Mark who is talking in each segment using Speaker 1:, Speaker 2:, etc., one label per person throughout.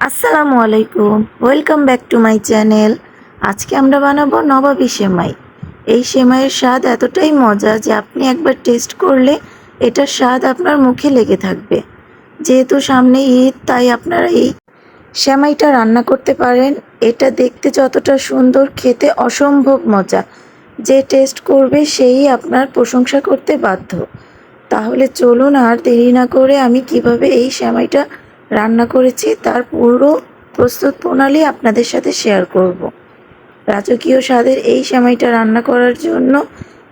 Speaker 1: আসসালামু আলাইকুম। Welcome back to my channel আজকে আমরা বানাবো নবাবী সেমাই। এই সেমাইয়ের স্বাদ এতটাই মজা যে আপনি একবার টেস্ট করলে এটার স্বাদ আপনার মুখে লেগে থাকবে। যেহেতু সামনে ঈদ, তাই আপনারা এই সেমাইটা রান্না করতে পারেন। এটা দেখতে যতটা সুন্দর, খেতে অসম্ভব মজা। যে টেস্ট করবে, সেই আপনার প্রশংসা করতে বাধ্য। তাহলে চলুন আর দেরি না করে আমি কীভাবে এই সেমাইটা রান্না করেছি, তার পুরো প্রস্তুত প্রণালী আপনাদের সাথে শেয়ার করব। রাজকীয় স্বাদের এই সেমাইটা রান্না করার জন্য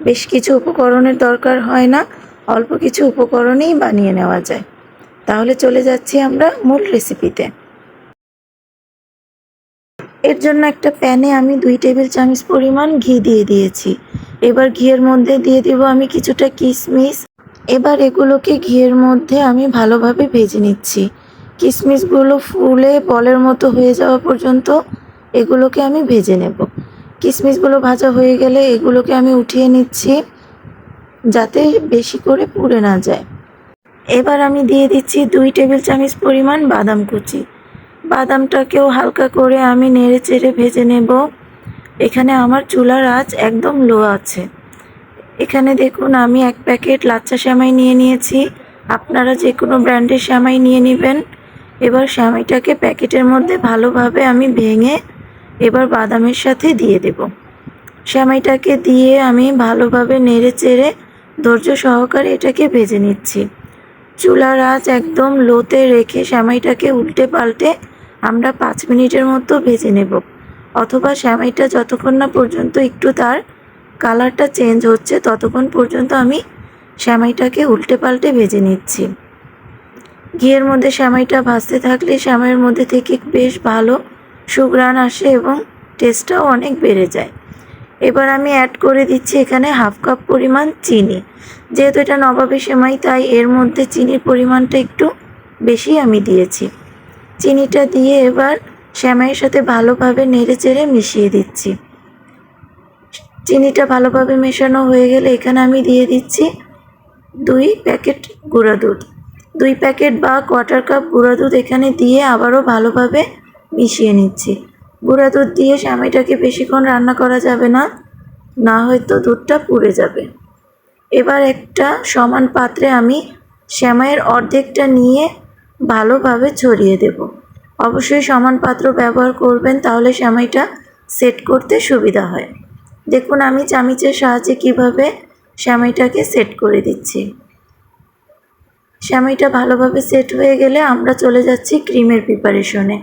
Speaker 1: বেশ কিছু উপকরণের দরকার হয় না, অল্প কিছু উপকরণেই বানিয়ে নেওয়া যায়। তাহলে চলে যাচ্ছি আমরা মূল রেসিপিতে এর জন্য একটা প্যানে আমি দুই টেবিল চামচ পরিমাণ ঘি দিয়ে দিয়েছি। এবার ঘিয়ের মধ্যে দিয়ে দিব আমি কিছুটা কিশমিশ এবার এগুলোকে ঘিয়ের মধ্যে আমি ভালোভাবে ভেজে নিচ্ছি। কিশমিশগুলো ফুলে বলের মতো হয়ে যাওয়া পর্যন্ত এগুলোকে আমি ভেজে নেব। কিশমিশগুলো ভাজা হয়ে গেলে এগুলোকে আমি উঠিয়ে নিচ্ছি যাতে বেশি করে পুড়ে না যায়। এবার আমি দিয়ে দিচ্ছি দুই টেবিল চামচ পরিমাণ বাদাম কুচি। বাদামটাকেও হালকা করে আমি নেড়ে চেড়ে ভেজে নেব। এখানে আমার চুলার আঁচ একদম লো আছে। এখানে দেখুন আমি এক প্যাকেট লাচ্চা শ্যামাই নিয়ে নিয়েছি। আপনারা যে কোনো ব্র্যান্ডের শ্যামাই নিয়ে নেবেন। এবার শ্যামাইটাকে প্যাকেটের মধ্যে ভালোভাবে আমি ভেঙে এবার বাদামের সাথে দিয়ে দেব। শ্যামাইটাকে দিয়ে আমি ভালোভাবে নেড়ে চেড়ে ধৈর্য সহকারে এটাকে ভেজে নিচ্ছি। চুলার আঁচ একদম লোতে রেখে শ্যামাইটাকে উল্টে পাল্টে আমরা পাঁচ মিনিটের মতো ভেজে নেব। অথবা শ্যামাইটা যতক্ষণ না পর্যন্ত একটু তার কালারটা চেঞ্জ হচ্ছে, ততক্ষণ পর্যন্ত আমি শ্যামাইটাকে উল্টে পাল্টে ভেজে নিচ্ছি। ঘিয়ের মধ্যে শ্যামাইটা ভাজতে থাকলে শ্যামাইয়ের মধ্যে থেকে বেশ ভালো সুঘ্রাণ আসে এবং টেস্টটাও অনেক বেড়ে যায়। এবার আমি অ্যাড করে দিচ্ছি এখানে হাফ কাপ পরিমাণ চিনি। যেহেতু এটা নবাবী সেমাই, তাই এর মধ্যে চিনির পরিমাণটা একটু বেশি আমি দিয়েছি। চিনিটা দিয়ে এবার শ্যামাইয়ের সাথে ভালোভাবে নেড়ে চেড়ে মিশিয়ে দিচ্ছি। চিনিটা ভালোভাবে মেশানো হয়ে গেলে এখানে আমি দিয়ে দিচ্ছি দুই প্যাকেট গুঁড়া দুধ। দুই প্যাকেট বা কোয়ার্টার কাপ গুঁড়া দুধ এখানে দিয়ে আবারও ভালোভাবে মিশিয়ে নিচ্ছি। গুঁড়া দুধ দিয়ে স্যামাইটাকে বেশিক্ষণ রান্না করা যাবে না না হয়তো দুধটা পুড়ে যাবে। এবার একটা সমান পাত্রে আমি শ্যামাইয়ের অর্ধেকটা নিয়ে ভালোভাবে ছড়িয়ে দেব। অবশ্যই সমান পাত্র ব্যবহার করবেন, তাহলে শ্যামাইটা সেট করতে সুবিধা হয়। দেখুন আমি চামিচের সাহায্যে কীভাবে শ্যামাইটাকে সেট করে দিচ্ছি। শ্যামাইটা ভালোভাবে সেট হয়ে গেলে আমরা চলে যাচ্ছি ক্রিমের প্রিপারেশনে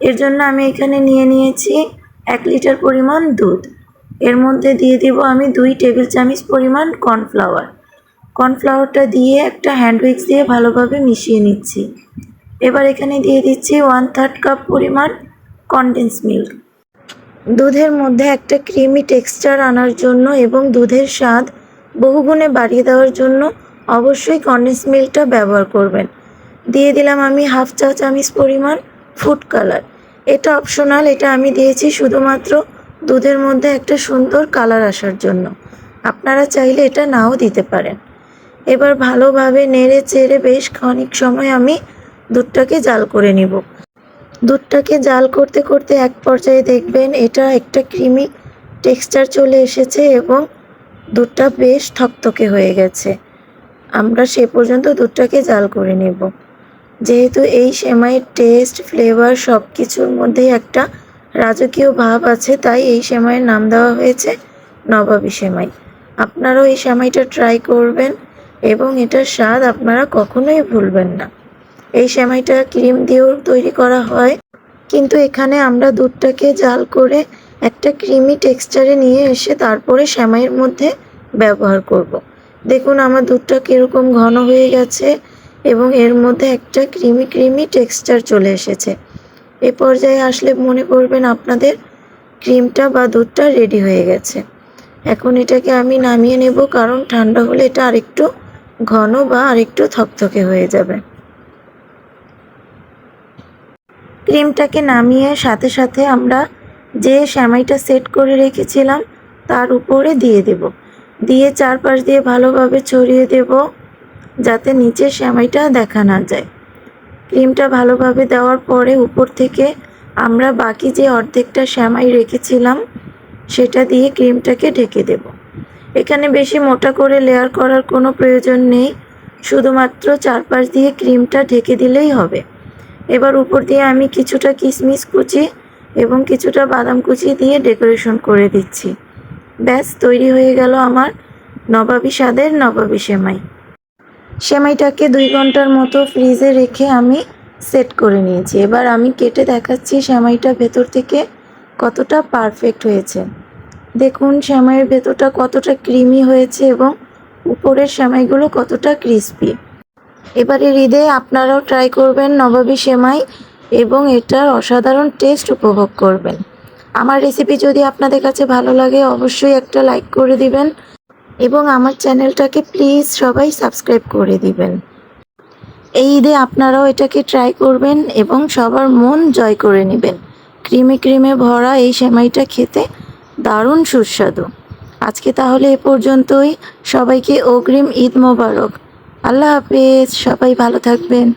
Speaker 1: এর জন্য আমি এখানে নিয়ে নিয়েছি এক লিটার পরিমাণ দুধ। এর মধ্যে দিয়ে দিব আমি দুই টেবিল চামচ পরিমাণ কর্নফ্লাওয়ার কর্নফ্লাওয়ারটা দিয়ে একটা হ্যান্ড উইক্স দিয়ে ভালোভাবে মিশিয়ে নিচ্ছি। এবার এখানে দিয়ে দিচ্ছি ওয়ান থার্ড কাপ পরিমাণ কনডেন্স মিল্ক দুধের মধ্যে একটা ক্রিমি টেক্সচার আনার জন্য এবং দুধের স্বাদ বহুগুণে বাড়িয়ে দেওয়ার জন্য অবশ্যই কন্ডেন্স মিল্কটা ব্যবহার করবেন। দিয়ে দিলাম আমি হাফ চা চামচ পরিমাণ ফুড কালার। এটা অপশনাল, এটা আমি দিয়েছি শুধুমাত্র দুধের মধ্যে একটা সুন্দর কালার আসার জন্য। আপনারা চাইলে এটা নাও দিতে পারেন। এবার ভালোভাবে নেড়ে চেড়ে বেশ খানিক সময় আমি দুধটাকে জাল করে নিব। দুধটাকে জাল করতে করতে এক পর্যায়ে দেখবেন এটা একটা ক্রিমি টেক্সচার চলে এসেছে এবং দুধটা বেশ থকথকে হয়ে গেছে। আমরা সে পর্যন্ত দুধটাকে জাল করে নেব। যেহেতু এই সেমাইয়ের টেস্ট ফ্লেভার সব কিছুর মধ্যেই একটা রাজকীয় ভাব আছে, তাই এই সেমাইয়ের নাম দেওয়া হয়েছে নবাবী সেমাই। আপনারাও এই সেমাইটা ট্রাই করবেন এবং এটার স্বাদ আপনারা কখনোই ভুলবেন না। এই সেমাইটা ক্রিম দিয়েও তৈরি করা হয়, কিন্তু এখানে আমরা দুধটাকে জাল করে একটা ক্রিমি টেক্সচারে নিয়ে এসে তারপরে সেমাইয়ের মধ্যে ব্যবহার করব। দেখুন, আমার দুধটা কীরকম ঘন হয়ে গেছে এবং এর মধ্যে একটা ক্রিমি ক্রিমি টেক্সচার চলে এসেছে। এ পর্যায়ে আসলে মনে করবেন আপনাদের ক্রিমটা বা দুধটা রেডি হয়ে গেছে। এখন এটাকে আমি নামিয়ে নেব, কারণ ঠান্ডা হলে এটা আরেকটু ঘন বা আরেকটু থকথকে হয়ে যাবে। ক্রিমটাকে নামিয়ে সাথে সাথে আমরা যে শ্যামাইটা সেট করে রেখেছিলাম, তার উপরে দিয়ে দেব। দিয়ে চারপাশ দিয়ে ভালোভাবে ছড়িয়ে দেব যাতে নিচের শ্যামাইটা দেখা না যায়। ক্রিমটা ভালোভাবে দেওয়ার পরে উপর থেকে আমরা বাকি যে অর্ধেকটা শ্যামাই রেখেছিলাম, সেটা দিয়ে ক্রিমটাকে ঢেকে দেব। এখানে বেশি মোটা করে লেয়ার করার কোনো প্রয়োজন নেই, শুধুমাত্র চারপাশ দিয়ে ক্রিমটা ঢেকে দিলেই হবে। এবার উপর দিয়ে আমি কিছুটা কিশমিশ কুচি এবং কিছুটা বাদাম কুচি দিয়ে ডেকোরেশন করে দিচ্ছি। ব্যাস, তৈরি হয়ে গেল আমার নবাবী স্বাদের নবাবী সেমাই। সেমাইটাকে দুই ঘণ্টার মতো ফ্রিজে রেখে আমি সেট করে নিয়েছি। এবার আমি কেটে দেখাচ্ছি সেমাইটা ভেতর থেকে কতটা পারফেক্ট হয়েছে। দেখুন, সেমাইয়ের ভেতরটা কতটা ক্রিমি হয়েছে এবং উপরের সেমাইগুলো কতটা ক্রিস্পি। এবারের ঈদে আপনারাও ট্রাই করবেন নবাবী সেমাই এবং এটার অসাধারণ টেস্ট উপভোগ করবেন। আমার রেসিপি যদি আপনাদের কাছে ভালো লাগে, অবশ্যই একটা লাইক করে দিবেন এবং আমার চ্যানেলটাকে প্লিজ সবাই সাবস্ক্রাইব করে দিবেন। এই ঈদে আপনারাও এটাকে ট্রাই করবেন এবং সবার মন জয় করে নেবেন। ক্রিমে ক্রিমে ভরা এই সেমাইটা খেতে দারুণ সুস্বাদু। আজকে তাহলে এ পর্যন্তই। সবাইকে অগ্রিম ঈদ মোবারক। আল্লাহ হাফেজ। সবাই ভালো থাকবেন।